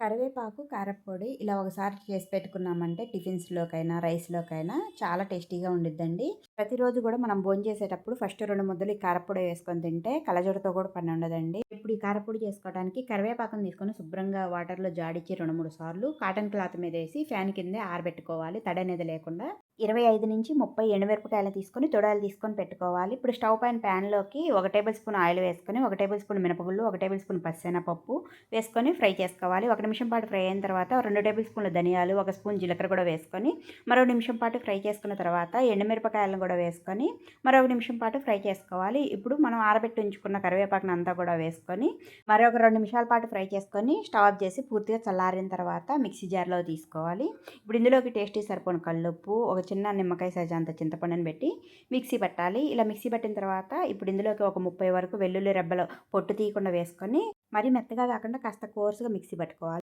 కరివేపాకు కారప్పొడి ఇలా ఒకసారి చేసి పెట్టుకున్నామంటే టిఫిన్స్లోకైనా రైస్లోకైనా చాలా టేస్టీగా ఉండిద్దండి. ప్రతిరోజు కూడా మనం భోజనం చేసేటప్పుడు ఫస్ట్ రెండు ముద్దలు ఈ కారపొడి వేసుకొని తింటే కలజోడతో కూడా పని ఉండదండి. ఇప్పుడు ఈ కారపొడి చేసుకోవడానికి కరివేపాకును తీసుకొని శుభ్రంగా వాటర్లో జాడిచ్చి రెండు మూడు సార్లు కాటన్ క్లాత్ మీద వేసి ఫ్యాన్ కిందే ఆరబెట్టుకోవాలి. తడి అనేది లేకుండా ఇరవై ఐదు నుంచి ముప్పై ఎండుమిరపకాయలు తీసుకొని తొడాలు తీసుకొని పెట్టుకోవాలి. ఇప్పుడు స్టవ్ పైన ప్యాన్లోకి ఒక టేబుల్ స్పూన్ ఆయిల్ వేసుకొని ఒక టేబుల్ స్పూన్ మినపగుళ్ళు ఒక టేబుల్ స్పూన్ పచ్చెనపప్పు వేసుకొని ఫ్రై చేసుకోవాలి. ఒక నిమిషం పాటు ఫ్రై అయిన తర్వాత రెండు టేబుల్ స్పూన్ల ధనియాలు ఒక స్పూన్ జీలకర్ర కూడా వేసుకొని మరో నిమిషం పాటు ఫ్రై చేసుకున్న తర్వాత ఎండుమిరపకాయలను కూడా వేసుకొని మరొక నిమిషం పాటు ఫ్రై చేసుకోవాలి. ఇప్పుడు మనం ఆరబెట్టి ఉంచుకున్న కరివేపాకును అంతా కూడా వేసుకొని మరొక రెండు నిమిషాల పాటు ఫ్రై చేసుకొని స్టవ్ ఆఫ్ చేసి పూర్తిగా చల్లారిన తర్వాత మిక్సీ జార్లో తీసుకోవాలి. ఇప్పుడు ఇందులోకి టేస్టీ సరిపోయిన కల్లుప్పు ఒక చిన్న నిమ్మకాయ సైజు అంత చింతపండుని పెట్టి మిక్సీ పెట్టాలి. ఇలా మిక్సీ పట్టిన తర్వాత ఇప్పుడు ఇందులోకి ఒక ముప్పై వరకు వెల్లుల్లి రెబ్బలు పొట్టు తీయకుండా వేసుకొని మరీ మెత్తగా కాకుండా కాస్త కోర్సుగా మిక్సీ పట్టుకోవాలి.